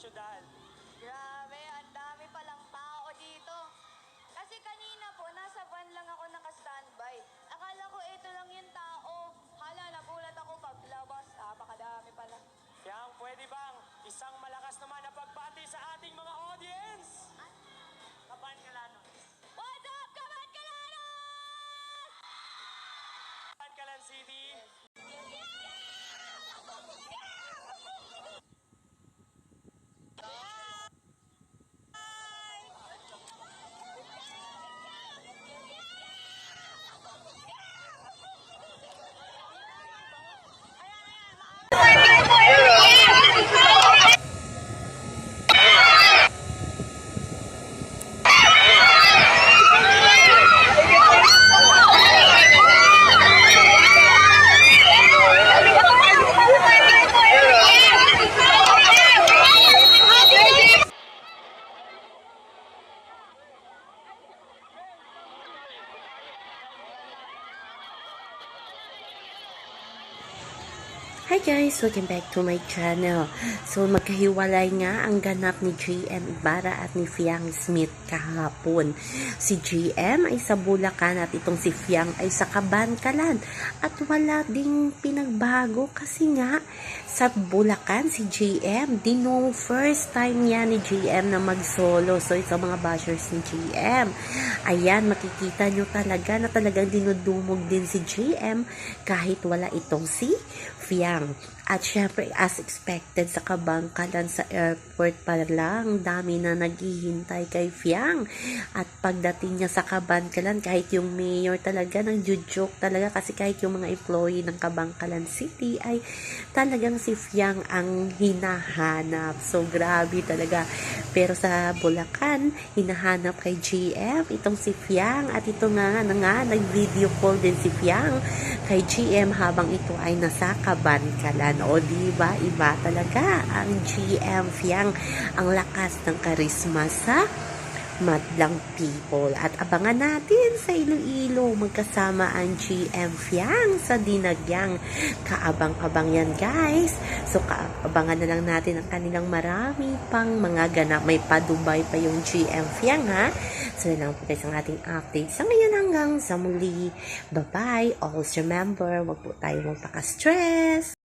syudad. Grabe, ang dami palang tao dito. Kasi kanina po, nasa van lang ako naka-standby. Akala ko ito lang yung tao. Hala, nagulat ako paglabas. Napakadami pala. Yang pwede bang isang malakas naman na pagbati sa ating mga audience? Kaban ka lang. What's up, Kaban Kalanos? Kaban ka lang, City. Hi guys! Welcome back to my channel. So, magkahiwalay nga ang ganap ni GM Ibarra at ni Fiang Smith kahapon. Si GM ay sa Bulacan at itong si Fiang ay sa Kabankalan. At wala ding pinagbago kasi nga sa Bulacan si GM, dino first time niya ni GM na mag-solo. So, ito mga bashers ni GM. Ayan, makikita nyo talaga na talagang dinudumog din si GM kahit wala itong si Fiang. At syempre, as expected sa kabangkalan sa airport pa lang, dami na naghihintay kay Fiang. At pagdating niya sa kabangkalan, kahit yung mayor talaga ng joke talaga kasi kahit yung mga employee ng Kabangkalan City ay talagang si Fiang ang hinahanap. So, grabe talaga. Pero sa Bulacan, hinahanap kay GM itong si Fiang at ito nga na nga nag-video call din si Fiang kay GM habang ito ay nasa Kabankalan. O di ba iba talaga ang GM Fiang ang lakas ng karisma sa madlang people. At abangan natin sa Iloilo magkasama ang GM Fiang sa dinagyang kaabang-abang yan guys. So kaabangan na lang natin ang kanilang marami pang mga ganap. May padubay pa yung GM Fiang ha. So yun lang po guys ang ating update. Sa ngayon hanggang sa muli. Bye-bye. Always remember, wag po tayo magpaka-stress.